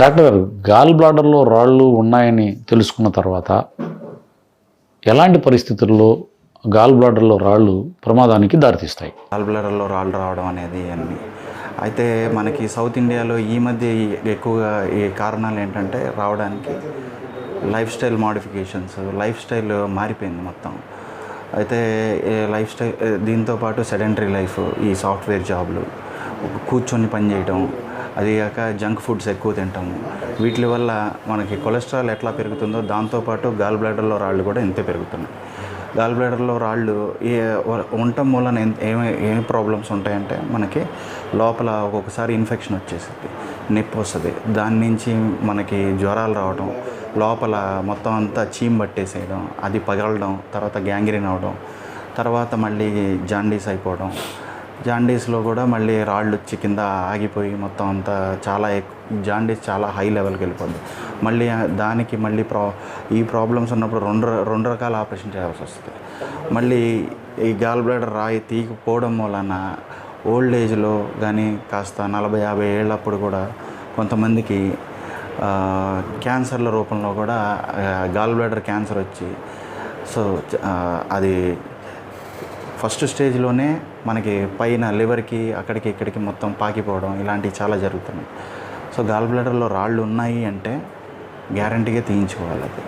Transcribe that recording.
Doctor గారు gall బ్లాడర్లో రాళ్ళు ఉన్నాయని తెలుసుకున్న తర్వాత ఎలాంటి పరిస్థితుల్లో గాల్ బ్లాడర్లో రాళ్ళు ప్రమాదానికి దారితీస్తాయి? గాల్ బ్లాడర్లో రాళ్ళు రావడం అనేది అన్ని. అయితే మనకి సౌత్ ఇండియాలో ఈ మధ్య ఎక్కువగా ఈ కారణాలు ఏంటంటే రావడానికి lifestyle modifications lifestyle మారిపోయింది మొత్తం. అయితే లైఫ్ స్టైల్ దీంతో పాటు సెడెంటరీ లైఫ్ ఈ సాఫ్ట్వేర్ జాబ్లు కూర్చొని పని చేయటం అది కాక జంక్ ఫుడ్స్ ఎక్కువ తింటాము వీటి వల్ల మనకి కొలెస్ట్రాల్ ఎట్లా పెరుగుతుందో దాంతోపాటు గాల్ బ్లాడర్లో రాళ్ళు కూడా ఇంతే పెరుగుతున్నాయి. గాల్ బ్లాడర్లో రాళ్ళు ఏ ఉండటం వలన ఏమి ఏమి ప్రాబ్లమ్స్ ఉంటాయంటే మనకి లోపల ఒక్కొక్కసారి ఇన్ఫెక్షన్ వచ్చేస్తుంది నొప్పి వస్తుంది. దాని నుంచి మనకి జ్వరాలు రావడం లోపల మొత్తం అంతా చీమ్ పట్టేసేయడం అది పగలడం తర్వాత గ్యాంగ్రీన్ అవడం తర్వాత మళ్ళీ జాండీస్ అయిపోవడం జాండీస్లో కూడా మళ్ళీ రాళ్ళు వచ్చి కింద ఆగిపోయి మొత్తం అంతా చాలా ఎక్కువ జాండీస్ చాలా హై లెవెల్కి వెళ్ళిపోద్ది. మళ్ళీ దానికి మళ్ళీ ప్రా ఈ ప్రాబ్లమ్స్ ఉన్నప్పుడు రెండు రెండు రకాల ఆపరేషన్ చేయాల్సి వస్తుంది. మళ్ళీ ఈ గాల్ బ్లాడర్ రాయి తీయకపోవడం వలన ఓల్డ్ ఏజ్లో కానీ కాస్త నలభై యాభై ఏళ్ళప్పుడు కూడా కొంతమందికి క్యాన్సర్ల రూపంలో కూడా గాల్ బ్లాడర్ క్యాన్సర్ వచ్చి సో అది ఫస్ట్ స్టేజ్లోనే మనకి పైన లివర్కి అక్కడికి ఇక్కడికి మొత్తం పాకిపోవడం ఇలాంటివి చాలా జరుగుతున్నాయి. సో గాల్ బ్లాడర్లో రాళ్ళు ఉన్నాయి అంటే గ్యారంటీగా తీయించుకోవాలి అది.